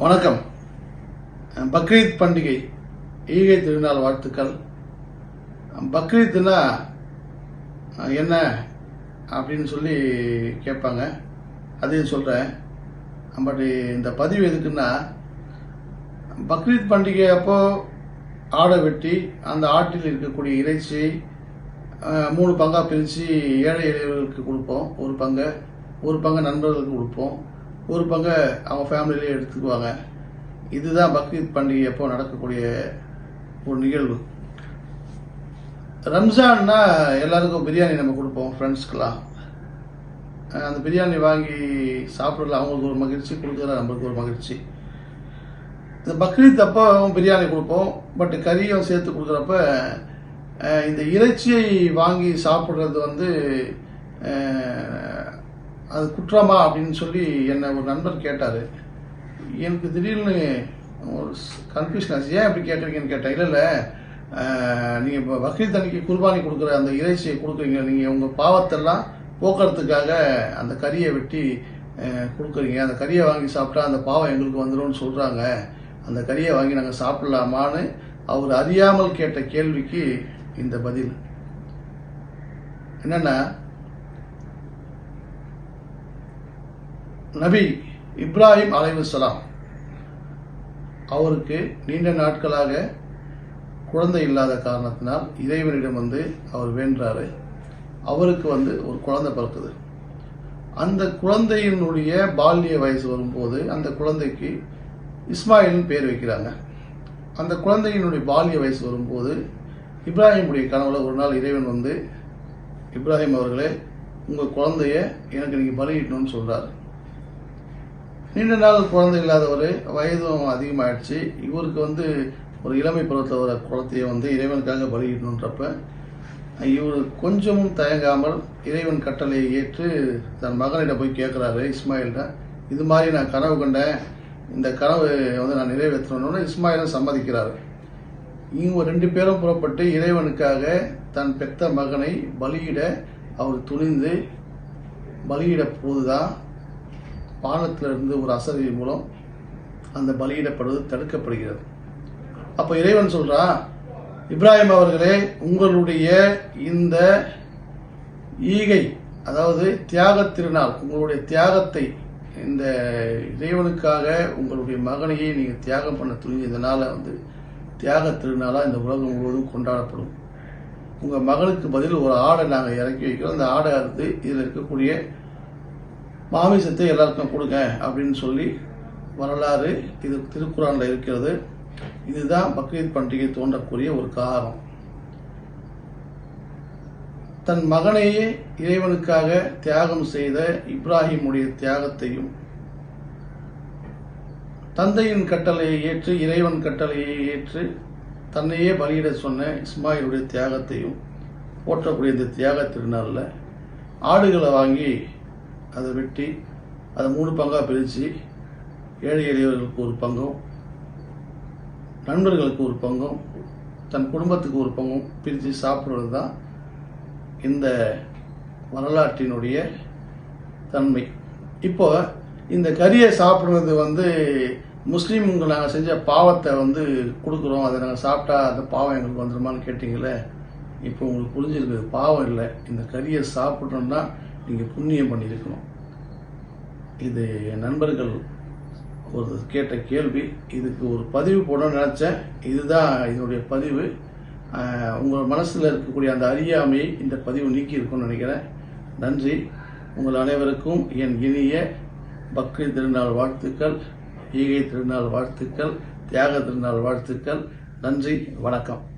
வணக்கம். பக்ரீத் பண்டிகை ஈகை திருநாள் வாழ்த்துக்கள். பக்ரீத்னா என்ன அப்படின்னு சொல்லி கேட்பாங்க. அதையும் சொல்கிறேன் பட் இந்த பதிவு எதுக்குன்னா பக்ரீத் பண்டிகை அப்போது ஆடை வெட்டி அந்த ஆட்டில் இருக்கக்கூடிய இறைச்சி மூணு பங்காக பிரித்து ஏழை எளியவர்களுக்கு கொடுப்போம். ஒரு பங்கை ஒரு பங்கை நண்பர்களுக்கு கொடுப்போம். ஒரு பங்கை அவங்க ஃபேமிலியிலே எடுத்துக்குவாங்க. இதுதான் பக்ரீத் பண்டிகை அப்போ நடக்கக்கூடிய ஒரு நிகழ்வு. ரம்ஜான்னா எல்லாருக்கும் பிரியாணி நம்ம கொடுப்போம் ஃப்ரெண்ட்ஸ்க்கெலாம் அந்த பிரியாணி வாங்கி சாப்பிட்றதுல அவங்களுக்கு ஒரு மகிழ்ச்சி கொடுக்குற நம்மளுக்கு ஒரு மகிழ்ச்சி. இந்த பக்ரீத் அப்போ பிரியாணி கொடுப்போம் பட் கறியும் சேர்த்து கொடுக்குறப்ப இந்த இறைச்சியை வாங்கி சாப்பிட்றது வந்து அது குற்றமா அப்படின்னு சொல்லி என்னை ஒரு நண்பர் கேட்டார். எனக்கு திடீர்னு ஒரு கன்ஃபியூஷன் ஆச்சு. ஏன் இப்படி கேட்டிருக்கீங்கன்னு கேட்டேன். இல்லை இல்லை நீங்கள் இப்போ பக்ரீத் அன்னைக்கு குர்பானி கொடுக்குற அந்த இறைச்சியை கொடுக்குறீங்க. நீங்கள் உங்கள் பாவத்தெல்லாம் போக்குறதுக்காக அந்த கறியை வெட்டி கொடுக்குறீங்க. அந்த கறியை வாங்கி சாப்பிட்டா அந்த பாவம் எங்களுக்கு வந்துடும்னு சொல்கிறாங்க அந்த கறியை வாங்கி நாங்கள் சாப்பிடலாமான்னு அவர் அறியாமல் கேட்ட கேள்விக்கு இந்த பதில். என்னென்னா நபி இப்ராஹிம் அலைவசலாம் அவருக்கு நீண்ட நாட்களாக குழந்தை இல்லாத காரணத்தினால் இறைவனிடம் வந்து அவர் வேண்டாரு அவருக்கு வந்து ஒரு குழந்தை பிறக்குது. அந்த குழந்தையினுடைய பால்ய வயசு வரும்போது அந்த குழந்தைக்கு இஸ்மாயில்னு பேர் வைக்கிறாங்க. அந்த குழந்தையினுடைய பால்ய வயசு வரும்போது இப்ராஹிமுடைய கனவுல ஒரு நாள் இறைவன் வந்து இப்ராஹிம் அவர்களே உங்கள் குழந்தைய எனக்கு நீங்கள் பலியிடணும்னு சொல்கிறாரு நீண்ட நாள் குழந்தை இல்லாதவர் வயதும் அதிகமாயிடுச்சு. இவருக்கு வந்து ஒரு இளமை பருவத்தில் வர குழந்தைய வந்து இறைவனுக்காக பலியிடணுன்றப்ப இவர் கொஞ்சமும் தயங்காமல் இறைவன் கட்டளையை ஏற்று தன் மகனிடம் போய் கேட்குறாரு இஸ்மாயில்கிட்ட. இது மாதிரி நான் கனவு கண்டேன். இந்த கனவு வந்து நான் நிறைவேற்றணும்னு இஸ்மாயிலும் சம்மதிக்கிறாரு. இவங்க ரெண்டு பேரும் புறப்பட்டு இறைவனுக்காக தன் பெத்த மகனை பலியிட அவர் துணிந்து பலியிட போதுதான் வானத்திலிருந்து ஒரு அசதி மூலம் அந்த பலியிடப்படுவது தடுக்கப்படுகிறது. அப்போ இறைவன் சொல்றா இப்ராஹிம் அவர்களே உங்களுடைய இந்த ஈகை அதாவது தியாக திருநாள் உங்களுடைய தியாகத்தை இந்த இறைவனுக்காக உங்களுடைய மகனையே நீங்கள் தியாகம் பண்ண துணிஞ்சதுனால வந்து தியாக திருநாளாக இந்த உலகம் முழுவதும் கொண்டாடப்படும். உங்கள் மகனுக்கு பதில் ஒரு ஆடை நாங்கள் இறக்கி வைக்கிறோம். அந்த ஆடை அறுத்து இதில் இருக்கக்கூடிய மாமிசத்தை எல்லாருக்கும் கொடுங்க அப்படின்னு சொல்லி வரலாறு இது திருக்குறானில் இருக்கிறது. இதுதான் பக்ரீத் பண்டிகை தோன்றக்கூடிய ஒரு காரணம். தன் மகனையே இறைவனுக்காக தியாகம் செய்த இப்ராஹிமுடைய தியாகத்தையும் தந்தையின் கட்டளையை ஏற்று இறைவன் கட்டளையை ஏற்று தன்னையே பலியிட சொன்ன இஸ்மாயிலுடைய தியாகத்தையும் போற்றக்கூடிய இந்த தியாக திருநாளில் ஆடுகளை வாங்கி அதை வெட்டி அதை மூணு பங்காக பிரித்து ஏழை எளியவர்களுக்கு ஒரு பங்கும் நண்பர்களுக்கு ஒரு பங்கும் தன் குடும்பத்துக்கு ஒரு பங்கும் பிரித்து சாப்பிட்றது தான் இந்த வரலாற்றினுடைய தன்மை. இப்போ இந்த கறியை சாப்பிட்றது வந்து முஸ்லீம்ங்க நாங்கள் செஞ்ச பாவத்தை வந்து கொடுக்குறோம். அதை நாங்கள் சாப்பிட்டா அந்த பாவம் எங்களுக்கு வந்துருமான்னு கேட்டிங்களே இப்போ உங்களுக்கு புரிஞ்சிருக்குது பாவம் இல்லை. இந்த கறியை சாப்பிட்றோம்னா நீங்கள் புண்ணியம் பண்ணியிருக்கணும் இது என் நண்பர்கள் ஒரு கேட்ட கேள்வி. இதுக்கு ஒரு பதிவு போடணும்னு நினச்சேன். இதுதான் இதனுடைய பதிவு. உங்கள் மனசில் இருக்கக்கூடிய அந்த அறியாமையை இந்த பதிவு நீக்கி இருக்கும்னு நினைக்கிறேன். நன்றி. உங்கள் அனைவருக்கும் என் இனிய பக்ரீத் திருநாள் வாழ்த்துக்கள் ஈகை திருநாள் வாழ்த்துக்கள் தியாக திருநாள் வாழ்த்துக்கள். நன்றி. வணக்கம்.